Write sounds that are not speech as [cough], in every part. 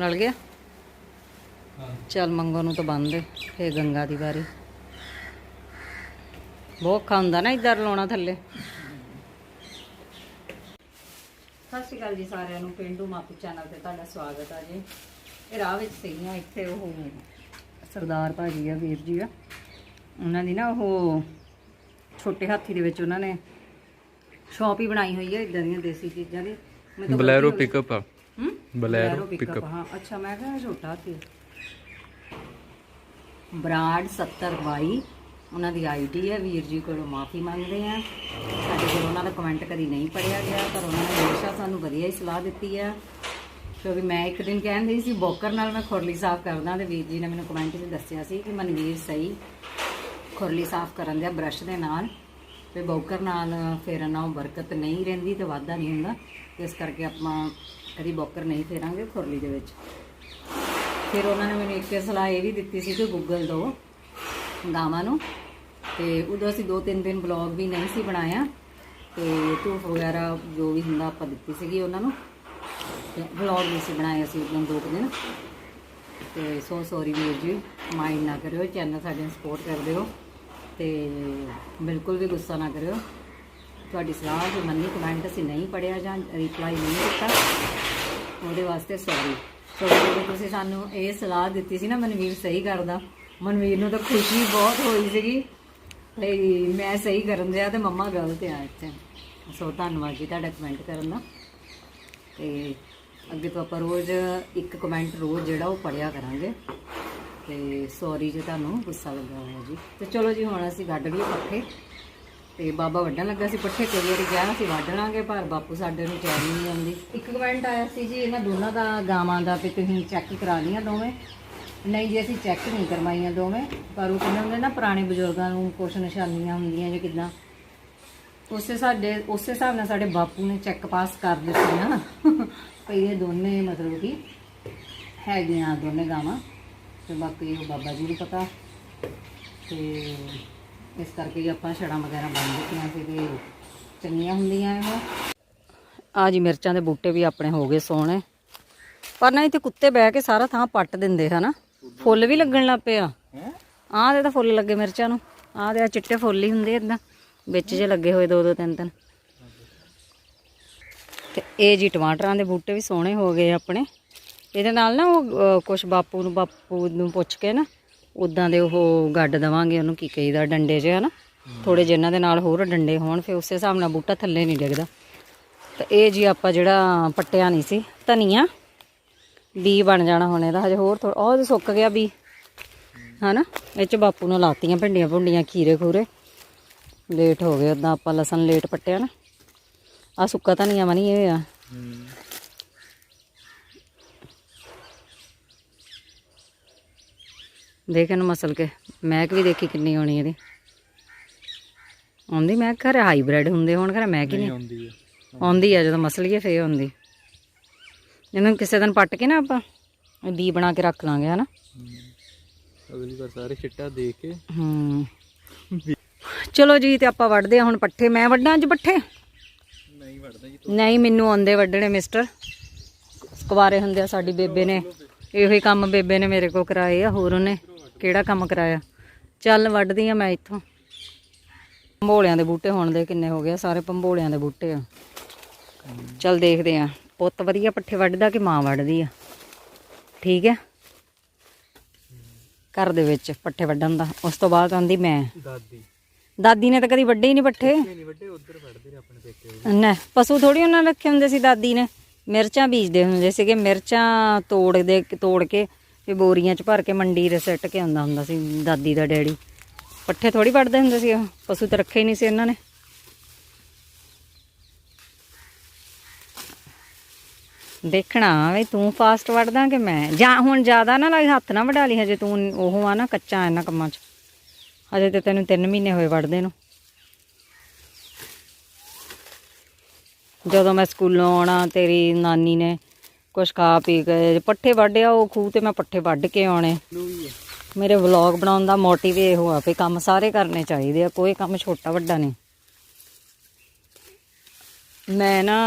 ਰਲ ਗਿਆ? ਹਾਂ। ਚੱਲ ਮੰਗੋ ਨੂੰ ਤਾਂ ਬੰਦ ਦੇ ਫੇ ਗੰਗਾ ਦੀ ਵਾਰੀ। ਬਹੁਤ ਖਾਂਦਾ ਨਾ ਇਧਰ ਲਾਉਣਾ ਥੱਲੇ। ਸਤਿ ਸ਼੍ਰੀ ਅਕਾਲ ਜੀ ਸਾਰਿਆਂ ਨੂੰ ਪਿੰਡੂ ਮਾਪੀ ਚੈਨਲ ਤੇ ਤੁਹਾਡਾ ਸਵਾਗਤ ਹੈ ਜੀ। ਇਹ ਰਾਹ ਵਿੱਚ ਸੀਗੀਆਂ ਇੱਥੇ ਉਹ ਸਰਦਾਰ ਭਾਜੀ ਆ ਵੀਰ ਜੀ ਆ। ਉਹਨਾਂ ਦੀ ਨਾ ਉਹ ਛੋਟੇ ਹਾਥੀ ਦੇ ਵਿੱਚ ਉਹਨਾਂ ਨੇ ਸ਼ਾਪ ਹੀ ਬਣਾਈ ਹੋਈ ਹੈ ਇਦਾਂ ਦੀਆਂ ਦੇਸੀ ਚੀਜ਼ਾਂ ਦੀ। ਮੈਂ ਤਾਂ ਬਲੈਰੋ। ਪਿਕਅਪ ਆ। ਬਲੈਰੋ ਪਿਕਅਪ ਹਾਂ। ਅੱਛਾ ਮੈਂ ਕਿਹਾ ਛੋਟਾ ਸੀ ਬਰਾੜ 7022 ਉਹਨਾਂ ਦੀ ਆਈਡੀ ਹੈ ਵੀਰ ਜੀ ਕੋਲੋਂ ਮਾਫੀ ਮੰਗਦੇ ਆ ਸਾਡੇ ਕੋਲ ਉਹਨਾਂ ਦਾ ਕਮੈਂਟ ਕਦੀ ਨਹੀਂ ਪੜਿਆ ਗਿਆ ਪਰ ਉਹਨਾਂ ਨੇ ਹਮੇਸ਼ਾ ਸਾਨੂੰ ਵਧੀਆ ਹੀ ਸਲਾਹ ਦਿੱਤੀ ਆ ਕਿਉਂਕਿ ਮੈਂ ਇੱਕ ਦਿਨ ਕਹਿੰਦੀ ਸੀ ਬੋਕਰ ਨਾਲ ਮੈਂ ਖੁਰਲੀ ਸਾਫ਼ ਕਰਦਾ ਤੇ ਵੀਰ ਜੀ ਨੇ ਮੈਨੂੰ ਕਮੈਂਟ 'ਚ ਦੱਸਿਆ ਸੀ ਕਿ ਮਨਵੀਰ ਸਹੀ ਖੁਰਲੀ ਸਾਫ਼ ਕਰਨ ਦੇ ਬ੍ਰਸ਼ ਦੇ ਨਾਲ। ਤੇ ਬੌਕਰ ਨਾਲ ਫੇਰਨ ਨਾਲ ਬਰਕਤ ਨਹੀਂ ਰਹਿੰਦੀ ਤੇ ਵਾਧਾ ਨਹੀਂ ਹੁੰਦਾ। ਇਸ ਕਰਕੇ ਆਪਾਂ ਕਦੀ ਬੌਕਰ ਨਹੀਂ ਫੇਰਾਂਗੇ ਖੁਰਲੀ ਦੇ ਵਿੱਚ। ਫਿਰ ਉਹਨਾਂ ਨੇ ਮੈਨੂੰ ਇੱਕ ਸਲਾਹ ਇਹ ਵੀ ਦਿੱਤੀ ਸੀ ਕਿ ਗੂਗਲ ਦੋ ਗਾਵਾਂ ਨੂੰ। ਤੇ ਉਦੋਂ ਅਸੀਂ ਦੋ ਤਿੰਨ ਦਿਨ ਬਲੌਗ ਵੀ ਨਹੀਂ ਸੀ ਬਣਾਇਆ। ਤੇ ਧੂਫ ਵਗੈਰਾ ਜੋ ਵੀ ਹੁੰਦਾ ਆਪਾਂ ਦਿੱਤੀ ਸੀਗੀ ਉਹਨਾਂ ਨੂੰ। ਤੇ ਬਲੌਗ ਨਹੀਂ ਸੀ ਬਣਾਇਆ ਸੀ ਉਦੋਂ ਦੋ ਕੁ ਦਿਨ। ਤੇ ਸੋ ਸੌਰੀ ਵੀਰ ਜੀ ਮਾਈਂਡ ਨਾ ਕਰਿਓ ਚੈਨਲ ਸਾਡੇ ਨੂੰ ਸਪੋਰਟ ਕਰਦੇ ਹੋ ਤੇ ਬਿਲਕੁਲ ਵੀ ਗੁੱਸਾ ਨਾ ਕਰਿਓ। ਤੁਹਾਡੀ ਸਲਾਹ ਜੋ ਮੰਨੀ ਕਮੈਂਟ ਅਸੀਂ ਨਹੀਂ ਪੜਿਆ ਜਾਂ ਰਿਪਲਾਈ ਨਹੀਂ ਦਿੱਤਾ ਉਹਦੇ ਵਾਸਤੇ ਸੌਰੀ ਸੋ ਜਦੋਂ ਤੁਸੀਂ ਸਾਨੂੰ ਇਹ ਸਲਾਹ ਦਿੱਤੀ ਸੀ ਨਾ ਮਨਵੀਰ ਸਹੀ ਕਰਦਾ। ਮਨਵੀਰ ਨੂੰ ਤਾਂ ਖੁਸ਼ੀ ਬਹੁਤ ਹੋਈ ਸੀਗੀ। ਲਈ ਮੈਂ ਸਹੀ ਕਰਨ ਦਿਆ ਤੇ ਮੰਮਾ ਗਲਤ ਆ ਇੱਥੇ। ਸੋ ਧੰਨਵਾਦ ਜੀ ਤੁਹਾਡਾ ਕਮੈਂਟ ਕਰਨ ਦਾ। ਤੇ ਅੱਗੇ ਤੋਂ ਆਪਾਂ ਰੋਜ਼ ਇੱਕ ਕਮੈਂਟ ਰੋਜ਼ ਜਿਹੜਾ ਉਹ ਪੜਿਆ ਕਰਾਂਗੇ। ਤੇ ਸੌਰੀ ਜੇ ਤੁਹਾਨੂੰ ਗੁੱਸਾ ਲੱਗਾ ਹੋਇਆ ਜੀ। ਤੇ ਚਲੋ ਜੀ, ਹੁਣ ਅਸੀਂ ਕੱਢ ਲਈਏ ਪੱਠੇ। ਤੇ ਬਾਬਾ ਵੱਢਣ ਲੱਗਾ ਸੀ ਪੱਠੇ ਕਈ ਵਾਰੀ ਗਿਆ ਸੀ ਵੱਢ ਲਾਂਗੇ, ਪਰ ਬਾਪੂ ਸਾਡੇ ਨੂੰ ਚੈਨ ਨਹੀਂ ਆਉਂਦੀ। ਇੱਕ ਕਮੈਂਟ ਆਇਆ ਸੀ ਜੀ, ਇਹਨਾਂ ਦੋਨਾਂ ਦਾ ਗਾਵਾਂ ਦਾ ਵੀ ਤੁਸੀਂ ਚੈੱਕ ਕਰਾ ਲਈਆਂ ਦੋਵੇਂ। ਨਹੀਂ ਜੀ, ਅਸੀਂ ਚੈੱਕ ਨਹੀਂ ਕਰਵਾਈਆਂ ਦੋਵੇਂ, ਪਰ ਉਹ ਕਹਿੰਦੇ ਹੁੰਦੇ ਨਾ, ਪੁਰਾਣੇ ਬਜ਼ੁਰਗਾਂ ਨੂੰ ਕੁਛ ਨਿਸ਼ਾਨੀਆਂ ਹੁੰਦੀਆਂ ਜਾਂ ਕਿਦਾਂ। ਉਸੇ ਸਾਡੇ, ਉਸੇ ਹਿਸਾਬ ਨਾਲ ਸਾਡੇ ਬਾਪੂ ਨੇ ਚੈੱਕ ਪਾਸ ਕਰ ਦਿੱਤੀਆਂ। [laughs] ਭਈ ਇਹ ਦੋਨੇ ਮਤਲਬ ਕਿ ਹੈਗੀਆਂ ਦੋਨੇ ਗਾਵਾਂ। ਤੇ ਬਾਕੀ ਉਹ ਬਾਬਾ ਜੀ ਨੂੰ ਪਤਾ। ਤੇ ਇਸ ਕਰਕੇ ਹੀ ਆਪਾਂ ਛੜਾਂ ਵਗੈਰਾ ਬੰਨ ਦਿੱਤੀਆਂ ਸੀ ਤੇ ਚੰਗੀਆਂ ਹੁੰਦੀਆਂ ਇਹ। ਆ ਜੀ ਮਿਰਚਾਂ ਦੇ ਬੂਟੇ ਵੀ ਆਪਣੇ ਹੋ ਗਏ ਸੋਹਣੇ। ਪਰ ਨਾ ਇੱਥੇ ਕੁੱਤੇ ਬਹਿ ਕੇ ਸਾਰਾ ਥਾਂ ਪੱਟ ਦਿੰਦੇ ਹਨਾ ਫੁੱਲ ਵੀ ਲੱਗਣ ਲੱਗ ਪਏ ਆ। ਆਹ ਦੇ ਤਾਂ ਫੁੱਲ ਲੱਗੇ ਮਿਰਚਾਂ ਨੂੰ। ਆਹ ਦੇ ਆਹ ਚਿੱਟੇ ਫੁੱਲ ਹੀ ਹੁੰਦੇ ਇਦਾਂ। ਵਿੱਚ ਜੇ ਲੱਗੇ ਹੋਏ ਦੋ ਦੋ ਤਿੰਨ ਤਿੰਨ ਤੇ ਇਹ ਜੀ ਟਮਾਟਰਾਂ ਦੇ ਬੂਟੇ ਵੀ ਸੋਹਣੇ ਹੋ ਗਏ ਆਪਣੇ। ਇਹਦੇ ਨਾਲ ਨਾ ਉਹ ਕੁਝ ਬਾਪੂ ਨੂੰ ਬਾਪੂ ਨੂੰ ਪੁੱਛ ਕੇ ਨਾ ਉਦਾਂ ਦੇ ਉਹ ਗੱਡ ਦਵਾਂਗੇ ਉਹਨੂੰ ਕੀ ਕਹੀਦਾ ਡੰਡੇ 'ਚ ਹਨਾ? ਥੋੜੇ ਜਿਨ੍ਹਾਂ ਦੇ ਨਾਲ ਹੋਰ ਡੰਡੇ ਹੋਣ ਫਿਰ ਉਸੇ ਹਿਸਾਬ ਨਾਲ ਬੂਟਾ ਥੱਲੇ ਨਹੀਂ ਡਿੱਗਦਾ। ਤੇ ਇਹ ਜੀ ਆਪਾਂ ਜਿਹੜਾ ਪੱਟਿਆ ਨਹੀਂ ਸੀ ਧਨੀਆ ਬੀ ਬਣ ਜਾਣਾ ਹੁਣ ਇਹਦਾ ਹਜੇ ਹੋਰ ਥੋੜਾ ਉਹ ਸੁੱਕ ਗਿਆ ਬੀ ਹਨਾ? ਇਹ ਚ ਬਾਪੂ ਨੇ ਲਾਤੀਆਂ ਭਿੰਡੀਆਂ ਭੁੰਡੀਆਂ ਖੀਰੇ ਖੂਰੇ। ਲੇਟ ਹੋ ਗਏ ਉਦਾਂ ਆਪਾਂ ਲਸਣ ਲੇਟ ਪੱਟਿਆ ਨਾ। ਆ ਸੁੱਕਾ ਧਨੀਆ ਮਨੀ ਇਹ ਆ। ਦੇਖ ਇਹਨੂੰ ਮਸਲ ਕੇ ਮੈਕ ਵੀ ਦੇਖੀ ਕਿੰਨੀ ਆਉਣੀ ਇਹਦੀ। ਆਉਂਦੀ ਮੈਂ ਘਰੇ? ਹਾਈਬ੍ਰਿਡ ਹੁੰਦੇ ਹੋਣ ਘਰੇ ਮੈਂ ਕਿ ਨਹੀਂ ਆਉਂਦੀ ਆ। ਆਉਂਦੀ ਆ ਜਦੋਂ ਮਸਲੀਏ ਫੇਰ ਆਉਂਦੀ। ਇਹਨੂੰ ਕਿਸੇ ਦਿਨ ਪੱਟ ਕੇ ਨਾ ਆਪਾਂ ਬੀ ਬਣਾ ਕੇ ਰੱਖ ਲਾਂਗੇ ਹਨਾ? ਅਗਲੀ ਵਾਰ ਸਾਰੇ ਚਿੱਟਾ ਦੇਖ ਕੇ। ਹੂੰ। ਚਲੋ ਜੀ ਤੇ ਆਪਾਂ ਵੱਢਦੇ ਆ ਹੁਣ ਪੱਠੇ। ਮੈਂ ਵੱਢਾਂ ਅੱਜ ਪੱਠੇ? ਨਹੀਂ ਵੜਦਾ ਜੀ ਨਹੀਂ ਮੈਨੂੰ ਆਉਂਦੇ ਵੱਢਣੇ ਮਿਸਟਰ ਕੁਵਾਰੇ ਹੁੰਦੇ ਆ ਸਾਡੀ ਬੇਬੇ ਨੇ। ਇਹੋ ਹੀ ਕੰਮ ਬੇਬੇ ਨੇ ਮੇਰੇ ਕੋ ਕਰਾਏ ਆ ਹੋਰ ਉਹਨੇ। ਕਿਹੜਾ ਕੰਮ ਕਰਾਇਆ? ਚੱਲ ਵੱਢਦੀ ਆ ਮੈਂ ਇੱਥੋਂ। ਭੰਬੋਲਿਆਂ ਦੇ ਬੂਟੇ ਹੋਣ ਦੇ ਕਿੰਨੇ ਹੋ ਗਏ? ਸਾਰੇ ਭੰਬੋਲਿਆਂ ਦੇ ਬੂਟੇ ਆ। ਚੱਲ ਦੇਖਦੇ ਆ ਪੁੱਤ ਵਧੀਆ ਪੱਠੇ ਵੱਢਦਾ ਕਿ ਮਾਂ ਵੱਢਦੀ ਆ? ਠੀਕ ਹੈ ਘਰ ਦੇ ਵਿੱਚ ਪੱਠੇ ਵੱਢਣ ਦਾ ਉਸ ਤੋਂ ਬਾਅਦ ਆਂਦੀ ਮੈਂ। ਦਾਦੀ। ਦਾਦੀ ਨੇ ਤਾਂ ਕਦੀ ਵੱਡੇ ਹੀ ਨਹੀਂ ਪੱਠੇ। ਨਹੀਂ ਵੱਡੇ ਉਧਰ ਵੜਦੇ ਨੇ ਆਪਣੇ ਪੇਕੇ ਨਾ ਪਸ਼ੂ ਥੋੜੀ ਉਹਨਾਂ ਰੱਖੇ ਹੁੰਦੇ ਸੀ ਦਾਦੀ ਨੇ। ਮਿਰਚਾਂ ਬੀਜਦੇ ਹੁੰਦੇ ਸੀਗੇ ਮਿਰਚਾਂ ਤੋੜਦੇ ਤੋੜ ਕੇ ਤੇ ਬੋਰੀਆਂ 'ਚ ਭਰ ਕੇ ਮੰਡੀ ਦੇ ਸਿੱਟ ਕੇ ਆਉਂਦਾ ਹੁੰਦਾ ਸੀ ਦਾਦੀ ਦਾ ਡੈਡੀ। ਪੱਠੇ ਥੋੜੀ ਵੱਢਦੇ ਹੁੰਦੇ ਸੀ ਉਹ, ਪਸ਼ੂ ਤਾਂ ਰੱਖੇ ਹੀ ਨਹੀਂ ਸੀ ਇਹਨਾਂ ਨੇ। ਦੇਖਣਾ ਵੀ ਤੂੰ ਫਾਸਟ ਵੱਢਦਾ ਕਿ ਮੈਂ? ਜਾਂ ਹੁਣ ਜ਼ਿਆਦਾ ਨਾ ਲੱਗ ਹੱਥ ਨਾ ਵਢਾ ਲਈ, ਹਜੇ ਤੂੰ ਉਹ ਆ ਨਾ ਕੱਚਾ ਇਹਨਾਂ ਕੰਮਾਂ 'ਚ। ਹਜੇ ਤੇ ਤੈਨੂੰ 3 ਮਹੀਨੇ ਹੋਏ ਵੱਢਦੇ ਨੂੰ। ਜਦੋਂ ਮੈਂ ਸਕੂਲੋਂ ਆਉਣਾ, ਤੇਰੀ ਨਾਨੀ ਨੇ ਕੁਛ ਖਾ ਪੀ ਕੇ ਪੱਠੇ ਵੱਢਿਆ ਉਹ ਖੂਹ ਤੇ ਮੈਂ ਪੱਠੇ ਵੱਢ ਕੇ ਆਉਣੇ। ਮੇਰੇ ਵਲੌਗ ਬਣਾਉਣ ਦਾ ਮੋਟਿਵ ਇਹ ਹੋਆ ਵੀ ਕੰਮ ਸਾਰੇ ਕਰਨੇ ਚਾਹੀਦੇ ਆ, ਕੋਈ ਕੰਮ ਛੋਟਾ ਵੱਡਾ ਨਹੀਂ। ਮੈਂ ਨਾ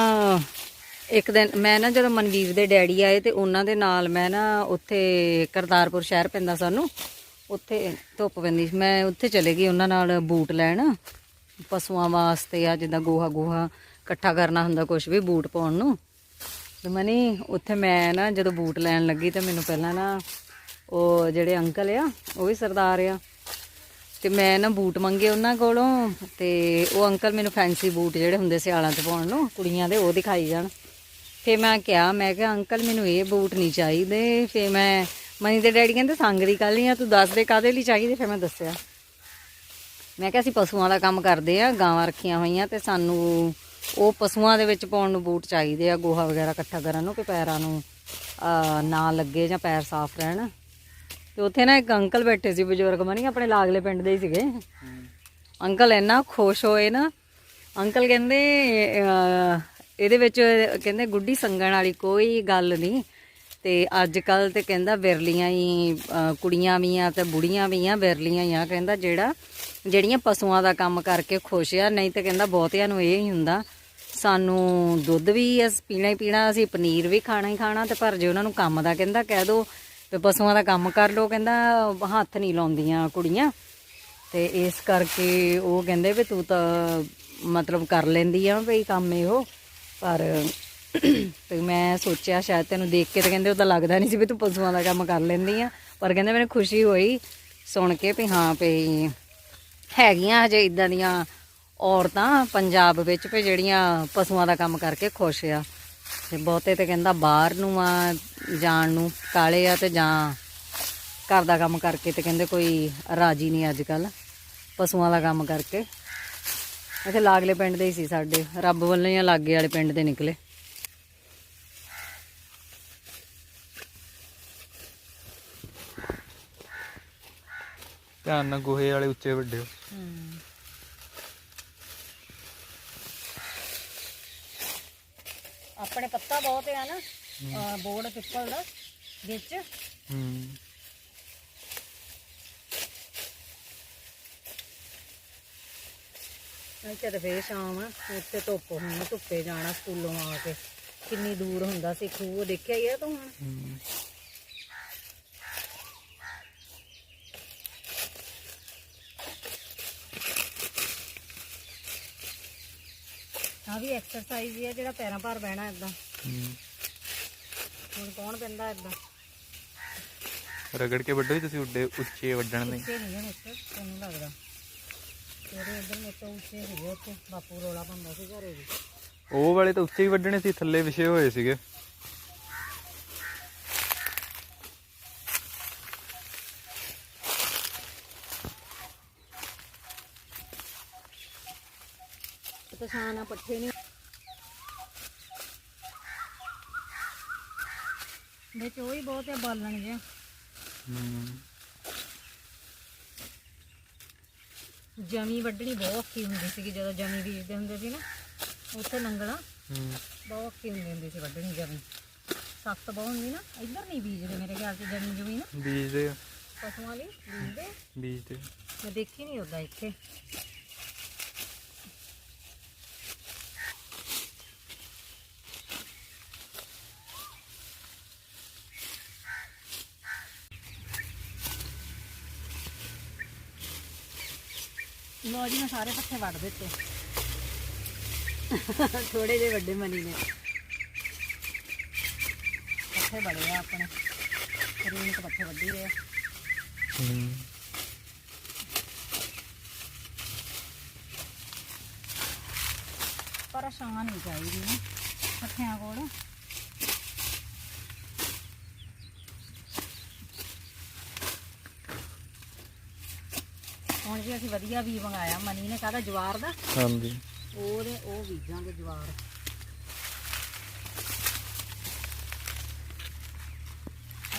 ਇੱਕ ਦਿਨ, ਮੈਂ ਨਾ ਜਦੋਂ ਮਨਦੀਪ ਦੇ ਡੈਡੀ ਆਏ ਤੇ ਉਹਨਾਂ ਦੇ ਨਾਲ ਮੈਂ ਨਾ ਉੱਥੇ ਕਰਤਾਰਪੁਰ ਸ਼ਹਿਰ ਪੈਂਦਾ ਸਾਨੂੰ, ਉੱਥੇ ਧੁੱਪ ਪੈਂਦੀ ਸੀ। ਮੈਂ ਉੱਥੇ ਚਲੇ ਗਈ ਉਹਨਾਂ ਨਾਲ ਬੂਟ ਲੈਣ। ਪਸ਼ੂਆਂ ਵਾਸਤੇ ਆ, ਜਿੱਦਾਂ ਗੋਹਾ ਗੋਹਾ ਇਕੱਠਾ ਕਰਨਾ ਹੁੰਦਾ ਕੁਝ ਵੀ ਬੂਟ ਪਾਉਣ ਨੂੰ। ਮਨੀ, ਉੱਥੇ ਮੈਂ ਨਾ ਜਦੋਂ ਬੂਟ ਲੈਣ ਲੱਗੀ ਤਾਂ ਮੈਨੂੰ ਪਹਿਲਾਂ ਨਾ ਉਹ ਜਿਹੜੇ ਅੰਕਲ ਆ, ਉਹ ਵੀ ਸਰਦਾਰ ਆ। ਤੇ ਮੈਂ ਨਾ ਬੂਟ ਮੰਗੇ ਉਹਨਾਂ ਕੋਲੋਂ ਤੇ ਉਹ ਅੰਕਲ ਮੈਨੂੰ ਫੈਂਸੀ ਬੂਟ ਜਿਹੜੇ ਹੁੰਦੇ ਸਿਆਲਾਂ 'ਚ ਪਾਉਣ ਨੂੰ, ਕੁੜੀਆਂ ਦੇ ਉਹ ਦਿਖਾਈ ਜਾਣ। ਫੇ ਮੈਂ ਕਿਹਾ ਮੈਂ ਕਿਹਾ, ਅੰਕਲ, ਮੈਨੂੰ ਇਹ ਬੂਟ ਨਹੀਂ ਚਾਹੀਦੇ। ਫੇ ਮੈਂ ਮਨੀ ਦੇ ਡੈਡੀ ਕਹਿੰਦੇ, ਸੰਗ ਦੀ ਕੱਲ ਆ, ਤੂੰ ਦੱਸ ਦੇ ਕਾਦੇ ਲਈ ਚਾਹੀਦੇ? ਫੇ ਮੈਂ ਦੱਸਿਆ। ਮੈਂ ਕਿਹਾ, ਅਸੀਂ ਪਸ਼ੂਆਂ ਦਾ ਕੰਮ ਕਰਦੇ ਆ, ਗਾਵਾਂ ਰੱਖੀਆਂ ਹੋਈਆਂ ਤੇ ਸਾਨੂੰ ਉਹ ਪਸ਼ੂਆਂ ਦੇ ਵਿੱਚ ਪਾਉਣ ਨੂੰ ਬੂਟ ਚਾਹੀਦੇ ਆ, ਗੋਹਾ ਵਗੈਰਾ ਇਕੱਠਾ ਕਰਨ ਨੂੰ ਕਿ ਪੈਰਾਂ ਨੂੰ ਨਾ ਲੱਗੇ ਜਾਂ ਪੈਰ ਸਾਫ਼ ਰਹਿਣ। ਤੇ ਉੱਥੇ ਨਾ ਇੱਕ ਅੰਕਲ ਬੈਠੇ ਸੀ, ਬਜ਼ੁਰਗ ਮਨੀ, ਆਪਣੇ ਲਾਗਲੇ ਪਿੰਡ ਦੇ ਹੀ ਸੀਗੇ। ਅੰਕਲ ਇੰਨਾ ਖੁਸ਼ ਹੋਏ ਨਾ, ਅੰਕਲ ਕਹਿੰਦੇ ਇਹਦੇ ਵਿੱਚ ਕਹਿੰਦੇ ਗੁੱਡੀ ਸੰਗਣ ਵਾਲੀ ਕੋਈ ਗੱਲ ਨਹੀਂ। ਤੇ ਅੱਜ ਕੱਲ ਤੇ ਕਹਿੰਦਾ ਵਿਰਲੀਆਂ ਹੀ ਕੁੜੀਆਂ ਵੀ ਆ ਤੇ ਬੁੜੀਆਂ ਵੀ ਆ, ਵਿਰਲੀਆਂ ਹੀ ਆ, ਕਹਿੰਦਾ ਜਿਹੜਾ, ਜਿਹੜੀਆਂ ਪਸ਼ੂਆਂ ਦਾ ਕੰਮ ਕਰਕੇ ਖੁਸ਼ ਆ, ਨਹੀਂ ਤੇ ਕਹਿੰਦਾ ਬਹੁਤਿਆਂ ਨੂੰ ਇਹ ਹੀ ਹੁੰਦਾ, ਸਾਨੂੰ ਦੁੱਧ ਵੀ ਅਸ, ਪੀਣਾ ਹੀ ਪੀਣਾ, ਅਸੀਂ ਪਨੀਰ ਵੀ ਖਾਣਾ ਹੀ ਖਾਣਾ, ਤੇ ਪਰ ਜੇ ਉਹਨਾਂ ਨੂੰ ਕੰਮ ਦਾ ਕਹਿੰਦਾ ਕਹਿ ਦੋ ਵੀ ਪਸ਼ੂਆਂ ਦਾ ਕੰਮ ਕਰ ਲੋ ਕਹਿੰਦਾ ਹੱਥ ਨਹੀਂ ਲਾਉਂਦੀਆਂ ਕੁੜੀਆਂ, ਤੇ ਇਸ ਕਰਕੇ ਉਹ ਕਹਿੰਦੇ ਵੀ ਤੂੰ ਤਾਂ ਮਤਲਬ ਕਰ ਲੈਂਦੀ ਆ ਵੀ ਕੰਮ ਇਹੋ, ਪਰ ਤੇ ਮੈਂ ਸੋਚਿਆ ਸ਼ਾਇਦ ਤੈਨੂੰ ਦੇਖ ਕੇ ਤੇ ਕਹਿੰਦੇ ਉਹ ਤਾਂ ਲੱਗਦਾ ਨਹੀਂ ਸੀ ਵੀ ਤੂੰ ਪਸ਼ੂਆਂ ਦਾ ਕੰਮ ਕਰ ਲੈਂਦੀ ਆ। ਪਰ ਕਹਿੰਦੇ ਮੈਨੂੰ ਖੁਸ਼ੀ ਹੋਈ ਸੁਣ ਕੇ ਵੀ ਹਾਂ ਵੀ ਹੈਗੀਆਂ ਹਜੇ ਇਦਾਂ ਦੀਆਂ ਔਰਤਾਂ ਪੰਜਾਬ ਵਿੱਚ ਵੀ ਜਿਹੜੀਆਂ ਪਸ਼ੂਆਂ ਦਾ ਕੰਮ ਕਰਕੇ ਖੁਸ਼ ਆ। ਤੇ ਬਹੁਤੇ ਤੇ ਕਹਿੰਦਾ ਬਾਹਰ ਨੂੰ ਆ, ਜਾਣ ਨੂੰ ਕਾਲੇ ਆ ਤੇ ਜਾਂ ਘਰ ਦਾ ਕੰਮ ਕਰਕੇ ਤੇ ਕਹਿੰਦੇ ਕੋਈ ਰਾਜੀ ਨਹੀਂ ਅੱਜ ਕੱਲ ਪਸ਼ੂਆਂ ਦਾ ਕੰਮ ਕਰਕੇ। ਇੱਥੇ ਲਾਗਲੇ ਪਿੰਡ ਦੇ ਹੀ ਸੀ ਸਾਡੇ। ਰੱਬ ਵੱਲੋਂ ਹੀ ਲਾਗੇ ਵਾਲੇ ਪਿੰਡ ਦੇ ਨਿਕਲੇ। ਧਿਆਨ ਨਾਲ ਗੋਹੇ ਵਾਲੇ ਉੱਚੇ ਵੱਡੇ। ਹੋ। ਆਪਣੇ ਪੱਤਾ ਬਹੁਤ ਆ ਨਾ ਬੋੜ ਪਿੱਪਲ ਦਾ ਵਿੱਚ। ਹੂੰ। ਇੱਥੇ ਤੇ ਫੇਰ ਸ਼ਾਮ ਆ ਉੱਥੇ ਧੁੱਪ ਹੁਣ ਧੁੱਪੇ ਜਾਣਾ ਸਕੂਲੋਂ ਆ ਕੇ। ਕਿੰਨੀ ਦੂਰ ਹੁੰਦਾ ਸੀ ਖੂਹ ਦੇਖਿਆ ਹੀ ਆ ਤੂੰ ਹੁਣ? ਹੂੰ। ਆ ਵੀ ਐਕਸਰਸਾਈਜ਼ ਹੀ ਆ ਜਿਹੜਾ ਪੈਰਾਂ ਭਾਰ ਬਹਿਣਾ ਇਦਾਂ ਹੂੰ। ਹੁਣ ਕੌਣ ਪੈਂਦਾ ਇਦਾਂ ਰਗੜ ਕੇ ਵੱਡੋ ਹੀ ਤੁਸੀਂ ਉੱਡੇ ਉੱਚੇ ਵੱਢਣ ਉੱਚੇ ਨਹੀਂ ਤੈਨੂੰ ਲੱਗਦਾ। ਤੇਰੇ ਇੱਧਰ ਮੇਰੇ ਤੋਂ ਉੱਚੇ ਸੀਗੇ ਉੱਥੇ ਬਾਪੂ ਰੋਲਾ ਪਾਉਂਦਾ ਸੀ ਘਰੇ ਵੀ। ਉਹ ਵਾਲੇ ਤਾਂ ਉੱਚੇ ਹੀ ਵੱਢਣੇ ਸੀ ਥੱਲੇ ਵਿਛੇ ਹੋਏ ਸੀਗੇ। ਪਛਾਣ ਆ ਪੱਠੇ ਨਹੀਂ ਵਿੱਚ ਉਹ ਹੀ ਬਹੁਤ ਹੈ ਬਾਲਣ ਜਿਹਾ। ਜਮੀ ਵੱਢਣੀ ਬਹੁਤ ਔਖੀ ਹੁੰਦੀ ਸੀਗੀ ਜਦੋਂ ਜਮੀ ਬੀਜਦੇ ਹੁੰਦੇ ਸੀ ਨਾ ਉੱਥੇ ਲੰਗਣਾ ਬਹੁਤ ਔਖੀ ਹੁੰਦੀ ਹੁੰਦੀ ਸੀ ਵੱਢਣੀ ਜਮੀ। ਸਖਤ ਬਹੁਤ ਹੁੰਦੀ ਨਾ ਇੱਧਰ ਨਹੀਂ ਬੀਜਦੇ ਮੇਰੇ ਖਿਆਲ 'ਚ ਜਮੀ ਜਮੀ ਨਾ। ਬੀਜਦੇ ਆ, ਪਸ਼ੂਆਂ ਲਈ ਬੀਜਦੇ। ਬੀਜਦੇ ਮੈਂ ਦੇਖੀ ਨਹੀਂ ਉਦਾਂ ਇੱਥੇ। ਲੋ ਜੀ, ਮੈਂ ਸਾਰੇ ਪੱਠੇ ਵੱਢ ਦਿੱਤੇ। ਥੋੜੇ ਜਿਹੇ ਵੱਡੇ ਮਨੀ ਨੇ। ਪੱਠੇ ਬੜੇ ਆ ਆਪਣੇ। ਰੀਨ ਤੋਂ ਪੱਠੇ ਵੱਢੀ ਰਹੇ ਹੂੰ ਪਰੇਸ਼ਾਨ ਨਹੀਂ ਚਾਹੀਦੀ ਨਾ, ਪੱਠਿਆਂ ਕੋਲ। ਹੁਣ ਜੀ ਅਸੀਂ ਵਧੀਆ ਵੀ ਮੰਗਾਇਆ ਮਨੀ ਨੇ ਕਹਦਾ ਜਵਾਰ ਦਾ? ਹਾਂਜੀ। ਉਹਦੇ ਉਹ ਬੀਜਾਂਗੇ ਜਵਾਰ।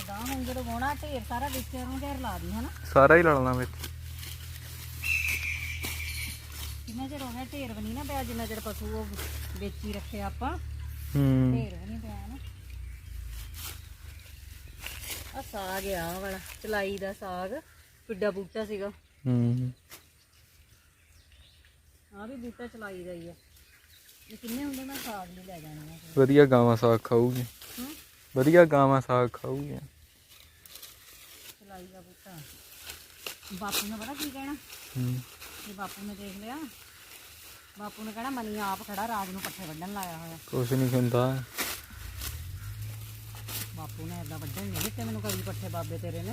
ਅਦਾ ਹੁਣ ਜਦੋਂ ਗੋਣਾ ਢੇਰ ਸਾਰਾ ਵਿੱਚ ਨੂੰ ਢੇਰ ਲਾ ਦੀ ਹਨਾ? ਸਾਰਾ ਹੀ ਲੜਨਾ ਵਿੱਚ। ਕਿੰਨਾ ਚਿਰ ਗਿਆ ਢੇਰ ਵੀ ਨਹੀਂ ਨਾ ਪਿਆ ਜਿੰਨਾ ਚਿਰ ਪਸ਼ੂ ਉਹ ਵੇਚੀ ਰੱਖਿਆ ਆਪਾਂ। ਹੂੰ। ਢੇਰ ਵੀ ਨਹੀਂ ਪਿਆ ਨਾ। ਆ ਸਾਗ ਆ ਵਾਲਾ ਚਲਾਈ ਦਾ ਸਾਗ। ਕਿੱਡਾ ਬੂਟਾ ਸੀਗਾ। ਹੂੰ ਆ ਵੀ ਬੂਟਾ ਚਲਾਈ ਦਾ ਹੀ ਆ। ਇਹ ਕਿੰਨੇ ਹੁੰਦੇ? ਮੈਂ ਸਾਗ ਵੀ ਲੈ ਜਾਣਾ। ਵਧੀਆ ਗਾਵਾਂ ਸਾਗ ਖਾਊਗੀ। ਹੂੰ? ਵਧੀਆ ਗਾਵਾਂ ਸਾਗ ਖਾਊਗੀ। ਚਲਾਈ ਦਾ ਬੂਟਾ। ਬਾਪੂ ਨੇ ਪਤਾ ਕੀ ਕਹਿਣਾ? ਹੂੰ। ਜੇ ਬਾਪੂ ਨੇ ਦੇਖ ਲਿਆ। ਬਾਪੂ ਨੇ ਕਹਿਣਾ ਮਨੀ ਆਪ ਖੜਾ ਰਾਜ ਨੂੰ ਪੱਠੇ ਵੱਢਣ ਲਾਇਆ ਹੋਇਆ। ਕੁਛ ਨਹੀਂ ਹੁੰਦਾ। ਬਾਪੂ ਨੇ ਏਦਾਂ ਵੱਢਣ ਨਹੀਂ ਦਿੱਤੇ ਮੈਨੂੰ ਕਦੀ ਪੱਠੇ ਬਾਬੇ ਤੇਰੇ ਨੇ।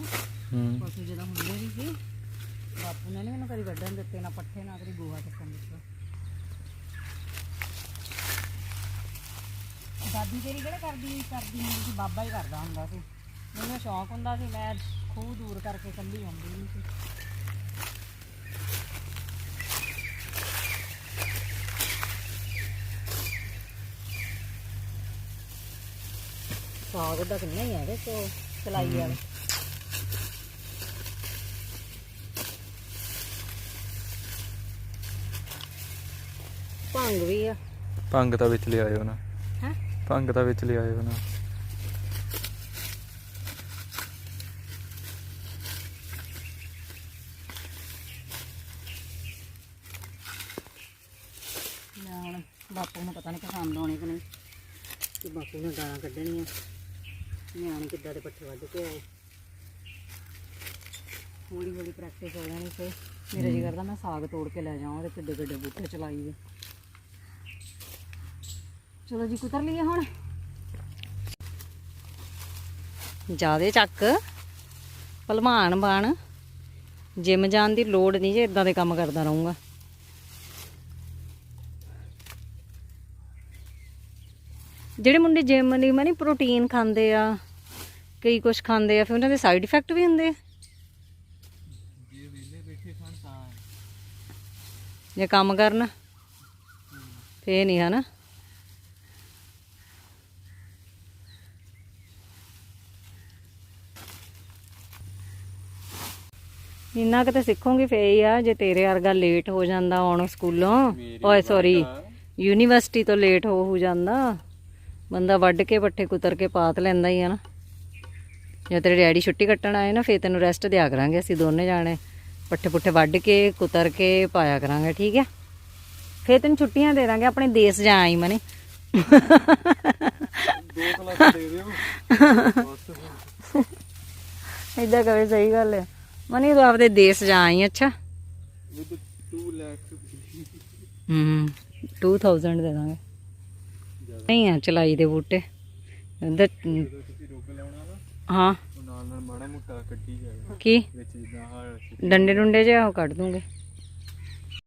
ਹੂੰ। ਪਸ਼ੂ ਜਦੋਂ ਹੁੰਦੇ ਵੀ ਸੀ। ਬਾਪੂ ਨੇ ਨੀ ਮੈਨੂੰ ਕਦੀ ਵੱਢਣ ਦਿੱਤੇ, ਨਾ ਪੱਠੇ, ਨਾ ਕਦੀ ਗੋਹਾ ਚੱਕਣ ਦਿੱਤਾ। ਦਾਦੀ ਤੇਰੀ ਕਿਹੜਾ ਕਰਦੀ? ਕਰਦੀ ਹੁੰਦੀ ਸੀ, ਬਾਬਾ ਹੀ ਕਰਦਾ ਹੁੰਦਾ ਸੀ। ਮੈਨੂੰ ਸ਼ੌਂਕ ਹੁੰਦਾ ਸੀ, ਮੈਂ ਖੂਹ ਦੂਰ ਕਰਕੇ ਕੱਲੀ ਆਉਂਦੀ ਨਹੀਂ ਸੀ। ਸਾਗ ਦਾ ਕਿੰਨਾ ਹੀ ਆ ਇਹਦੇ ਤੋਂ ਚਲਾਈ ਵਾਲਾ। ਭੰਗ ਵੀ ਆ। ਭੰਗ ਤਾਂ ਵਿੱਚ ਲਿਆਇਓ ਨਾ। ਹੈ? ਭੰਗ ਤਾਂ ਵਿੱਚ ਲਿਆਇਓ ਨਾ। ਮੈਂ ਹੁਣ ਬਾਪੂ ਨੂੰ ਪਤਾ ਨਹੀਂ ਪਸੰਦ ਆਉਣੇ ਕਿ ਨਹੀਂ। ਕਿ ਬਾਪੂ ਨੇ ਗਾਲਾਂ ਕੱਢਣੀਆਂ। ਨਿਆਣੇ ਕਿੱਦਾਂ ਦੇ ਪੱਠੇ ਵੱਢ ਕੇ ਆਏ। ਹੌਲੀ ਹੌਲੀ ਪ੍ਰੈਕਟਿਸ ਹੋ ਜਾਣੀ ਤੇ ਮੇਰਾ ਜੀ ਕਰਦਾ ਮੈਂ ਸਾਗ ਤੋੜ ਕੇ ਲੈ ਜਾਵਾਂ ਉਹਦੇ ਕਿੱਡੇ ਕਿੱਡੇ ਬੂਟੇ ਚਲਾਈ ਦੇ। ਚਲੋ ਜੀ, ਕੁਤਰ ਲਈਏ ਹੁਣ। ਜਿਆਦੇ ਚੱਕ, ਭਲਵਾਨ ਬਣ। ਜਿਮ ਜਾਣ ਦੀ ਲੋੜ ਨਹੀਂ ਜੇ ਇਦਾਂ ਦੇ ਕੰਮ ਕਰਦਾ ਰਹੂੰਗਾ। ਜਿਹੜੇ ਮੁੰਡੇ ਜਿਮ ਨਹੀਂ ਮਨੀ ਪ੍ਰੋਟੀਨ ਖਾਂਦੇ ਆ, ਕਈ ਕੁਝ ਖਾਂਦੇ ਆ, ਫਿਰ ਉਹਨਾਂ ਦੇ ਸਾਈਡ ਇਫੈਕਟ ਵੀ ਹੁੰਦੇ ਆ। ਜੇ ਵਿਹਲੇ ਬੈਠੇ ਖਾਣ ਤਾਂ ਜੇ ਕੰਮ ਕਰਨ ਫੇ ਨਹੀਂ ਹਨਾ? ਇੰਨਾ ਕਿਤੇ ਸਿੱਖੋਗੇ ਫੇ ਹੀ ਆ ਜੇ ਤੇਰੇ ਵਰਗਾ ਲੇਟ ਹੋ ਜਾਂਦਾ ਆਉਣ ਸਕੂਲੋਂ। ਓਏ ਸੌਰੀ ਯੂਨੀਵਰਸਿਟੀ ਤੋਂ ਲੇਟ ਹੋ ਹੋ ਜਾਂਦਾ। ਬੰਦਾ ਵੱਢ ਕੇ ਪੱਠੇ ਕੁਤਰ ਕੇ ਪਾਤ ਲੈਂਦਾ ਹੀ ਆ ਨਾ। ਜੇ ਤੇਰੇ ਡੈਡੀ ਛੁੱਟੀ ਕੱਟਣ ਆਏ ਨਾ ਫੇ ਤੈਨੂੰ ਰੈਸਟ ਦਿਆ ਕਰਾਂਗੇ ਅਸੀਂ ਦੋਨੇ ਜਾਣੇ। ਪੱਠੇ ਪੁੱਠੇ ਵੱਢ ਕੇ ਕੁਤਰ ਕੇ ਪਾਇਆ ਕਰਾਂਗੇ ਠੀਕ ਹੈ ਫੇ ਤੈਨੂੰ ਛੁੱਟੀਆਂ ਦੇ ਦਾਂਗੇ ਆਪਣੇ ਦੇਸ਼ ਜਾ ਆਈ ਮਨੇ। ਦੋ ਕਲਾਸ ਦੇ ਦਿਓ। [laughs] ਇਦਾਂ ਕਵੇ ਸਹੀ ਗੱਲ ਹੈ ਮਨੀ ਤੂੰ ਆਪਦੇ ਦੇਸ਼ ਜਾ ਆਈ ਅੱਛਾ? ਵਿਦ 2 ਲੱਖ ਹੂੰ 2000 ਦੇ ਦਾਂਗੇ। ਨਹੀਂ ਆ ਚਲਾਈ ਦੇ ਬੂਟੇ। ਨਾ ਹਾਂ। ਉਹ ਨਾਲ ਨਾਲ ਮਾੜਾ ਮੋਟਾ ਕੱਢੀ ਜਾਵੇ ਕੀ? ਵਿੱਚ ਜਿੱਦਾਂ ਹਾਲ ਡੰਡੇ ਡੁੰਡੇ ਜਿਹਾ ਉਹ ਕੱਢ ਦੂੰਗੇ।